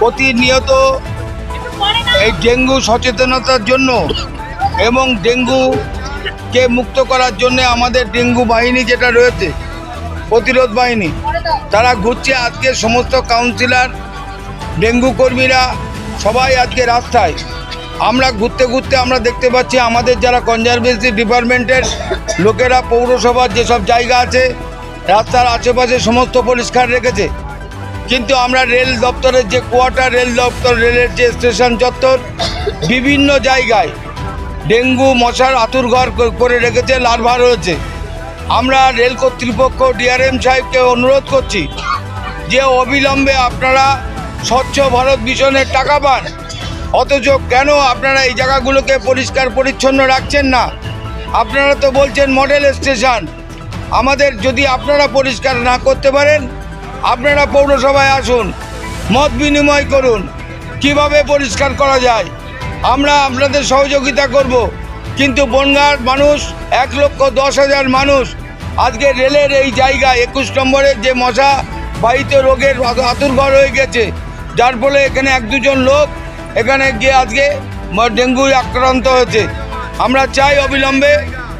প্রতিনিয়ত এই ডেঙ্গু সচেতনতার জন্য এবং ডেঙ্গুকে মুক্ত করার জন্য আমাদের ডেঙ্গু বাহিনী যেটা রয়েছে, প্রতিরোধ বাহিনী, তারা ঘুরছে আজকে সমস্ত কাউন্সিলর ডেঙ্গু কর্মীরা, সবাই আজকে রাস্তায়। আমরা ঘুরতে ঘুরতে আমরা দেখতে পাচ্ছি আমাদের যারা কনজারভেন্সি ডিপার্টমেন্টের লোকেরা, পৌরসভার যেসব জায়গা আছে, রাস্তার আশেপাশে সমস্ত পরিষ্কার রেখেছে। কিন্তু আমরা রেল দপ্তরের যে কোয়ার্টার, রেল দপ্তর, রেলের যে স্টেশন চত্বর, বিভিন্ন জায়গায় ডেঙ্গু, মশার আতুরঘর করে রেখেছে, লার্ভা রয়েছে। আমরা রেল কর্তৃপক্ষ ডিআরএম সাহেবকে অনুরোধ করছি যে অবিলম্বে আপনারা স্বচ্ছ ভারত মিশনের টাকা পান। অথচ কেন আপনারা এই জায়গাগুলোকে পরিষ্কার পরিচ্ছন্ন রাখছেন না? আপনারা তো বলছেন মডেল স্টেশন। আমাদের যদি আপনারা পরিষ্কার না করতে পারেন আপনারা পৌরসভায় আসুন, মত বিনিময় করুন, কীভাবে পরিষ্কার করা যায়। আমরা আপনাদের সহযোগিতা করব, কিন্তু বনগাঁর মানুষ, এক লক্ষ দশ হাজার মানুষ, আজকে রেলের এই জায়গায় একুশ নম্বরের যে মশা, বাহিত রোগের আত- আতুরঘর হয়ে গেছে। যার ফলে এখানে এক দুজন লোক, এখানে গিয়ে আজকে ডেঙ্গু আক্রান্ত হয়েছে। আমরা চাই অবিলম্বে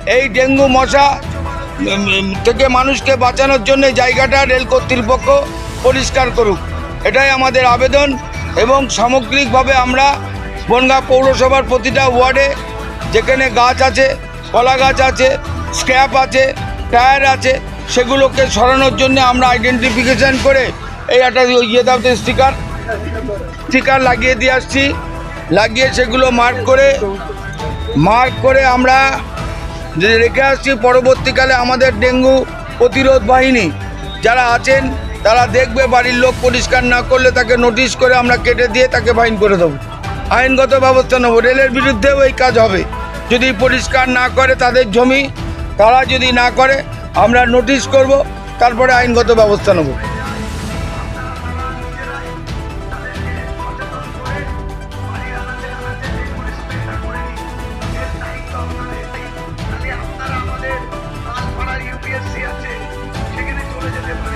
এই ডেঙ্গু মশা থেকে মানুষকে বাঁচানোর জন্য জায়গাটা রেল কর্তৃপক্ষ পরিষ্কার করুক। এটাই আমাদের আবেদন এবং সামগ্রিকভাবে আমরা বনগাঁ পৌরসভার প্রতিটা ওয়ার্ডে যেখানে গাছ আছে, কলা গাছ আছে, স্ক্র্যাপ আছে, টায়ার আছে, সেগুলোকে সরানোর জন্য আমরা আইডেন্টিফিকেশান করে এই একটা ইয়ে দাবতে স্টিকার স্টিকার লাগিয়ে দিয়ে আসছি। লাগিয়ে সেগুলো মার্ক করে মার্ক করে আমরা রেখে আসছি, পরবর্তীকালে আমাদের ডেঙ্গু প্রতিরোধ বাহিনী যারা আছেন, তারা দেখবে বাড়ির লোক পরিষ্কার না করলে তাকে নোটিশ করে আমরা কেটে দিয়ে তাকে ফাইন করে দেবো। আইনগত ব্যবস্থা নেব। রেলের বিরুদ্ধেও এই কাজ হবে। যদি পরিষ্কার না করে তাদের জমি, তারা যদি না করে, আমরা নোটিশ করব, তারপরে আইনগত ব্যবস্থা নেব। সিএসসি আছে সেখানে চলে যেতে পারে।